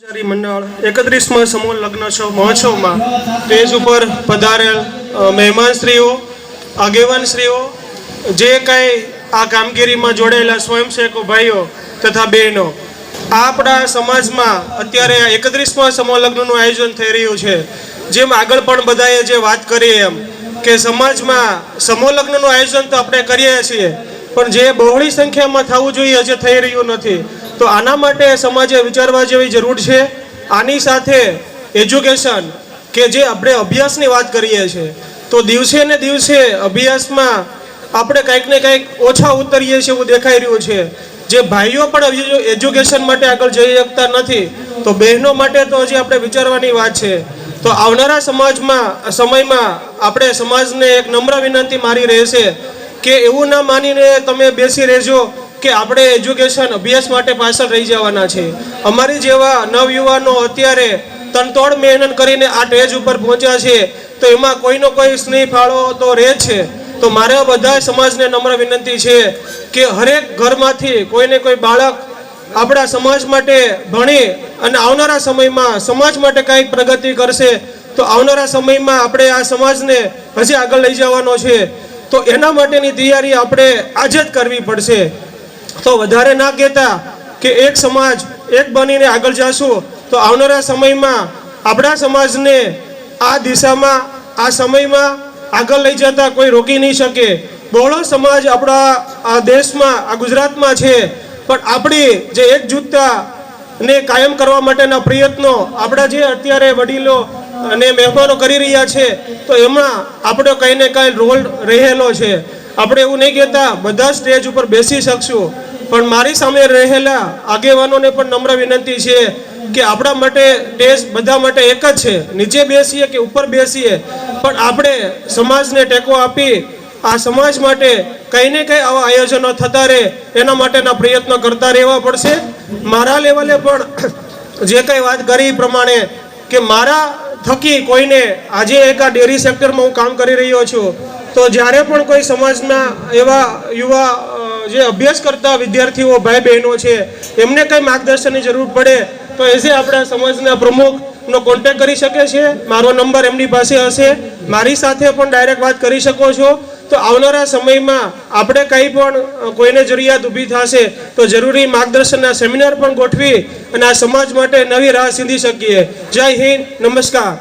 કર્મચારી મંડળ જે કાંઈ આ કામગીરીમાં જોડાયેલા સ્વયંસેવકો ભાઈઓ તથા બહેનો, આપણા સમાજમાં અત્યારે એકત્રીસમાં સમૂહ આયોજન થઈ રહ્યું છે. જેમ આગળ પણ બધાએ જે વાત કરી એમ કે સમાજમાં સમૂહ લગ્નનું આયોજન તો આપણે કરીએ છીએ, પણ જે બહોળી સંખ્યામાં થવું જોઈએ હજી થઈ રહ્યું નથી. તો આના માટે સમાજે વિચારવા જેવી જરૂર છે. આની સાથે એજ્યુકેશન કે જે આપણે અભ્યાસની વાત કરીએ છીએ, તો દિવસે ને દિવસે અભ્યાસમાં આપણે કંઈક ને કંઈક ઓછા ઉતરીએ છીએ એવું દેખાઈ રહ્યું છે. જે ભાઈઓ પણ એજ્યુકેશન માટે આગળ જઈ શકતા નથી, તો બહેનો માટે તો હજી આપણે વિચારવાની વાત છે. તો આવનારા સમાજમાં સમયમાં આપણે સમાજને એક નમ્ર વિનંતી મારી રહેશે કે એવું ના માનીને તમે બેસી રહેજો. કે આપણે એજ્યુકેશન અભ્યાસ માટે પાછળ રહી જવાના છે. અમારી જેવા નવયુવાનો અત્યારે તનતોડ મહેનત કરીને આ સ્ટેજ ઉપર પહોંચ્યા છે, તો એમાં કોઈનો કોઈ સ્નેહ ફાળો તો રહે છે. તો મારે બધા સમાજને નમ્ર વિનંતી છે કે હરેક ઘરમાંથી કોઈને કોઈ બાળક આપણા સમાજ માટે ભણી અને આવનારા સમયમાં સમાજ માટે કંઈક પ્રગતિ કરશે, તો આવનારા સમયમાં આપણે આ સમાજને હજી આગળ લઈ જવાનો છે. તો એના માટેની તૈયારી આપણે આજે જ કરવી પડશે. તો વધારે ના કહેતા કે એક સમાજ એક બનીને આગળ જશું, તો આવનારા સમયમાં આપણા સમાજને આ દિશામાં, આ સમયમાં આગળ લઈ જતા કોઈ રોકી નહીં શકે. બહોળો સમાજ આપણા, આ દેશમાં, આ ગુજરાતમાં છે. પણ આપણી જે એકજૂથતા ને કાયમ કરવા માટેના પ્રયત્નો આપણા જે અત્યારે વડીલો અને મહેમાનો કરી રહ્યા છે, તો એમાં આપણો કંઈ ને કંઈ રોલ રહેલો છે. આપણે એવું નહીં કહેતા, બધા સ્ટેજ ઉપર બેસી શકશું. પણ મારી સામે રહેલા આગેવાનોને પણ નમ્ર વિનંતી છે કે આપણા માટે દેશ બધા માટે એક જ છે. નીચે બેસીએ કે ઉપર બેસીએ? પણ આપણે સમાજને ટેકો આપી આ સમાજ માટે કંઈ ને કંઈ આવા આયોજનો થતા રહે એના માટેના પ્રયત્નો કરતા રહેવા પડશે. મારા લેવલે પણ જે કંઈ વાત કરી પ્રમાણે કે મારા થકી કોઈને આજે એક આ ડેરી સેક્ટરમાં હું કામ કરી રહ્યો છું, તો જ્યારે પણ કોઈ સમાજના એવા યુવા જે અભ્યાસ કરતા વિદ્યાર્થીઓ ભાઈ બહેનો છે, એમને કંઈ માર્ગદર્શનની જરૂર પડે, તો એઝ એ આપણા સમાજના પ્રમુખનો કોન્ટેક કરી શકે છે, મારો નંબર એમની પાસે હશે. મારી સાથે પણ ડાયરેક્ટ વાત કરી શકો છો. તો આવનારા સમયમાં આપણે કંઈ પણ કોઈને જરૂરિયાત ઊભી થશે, તો જરૂરી માર્ગદર્શનના સેમિનાર પણ ગોઠવી અને આ સમાજ માટે નવી રાહ સીંધી શકીએ. જય હિન્દ, નમસ્કાર.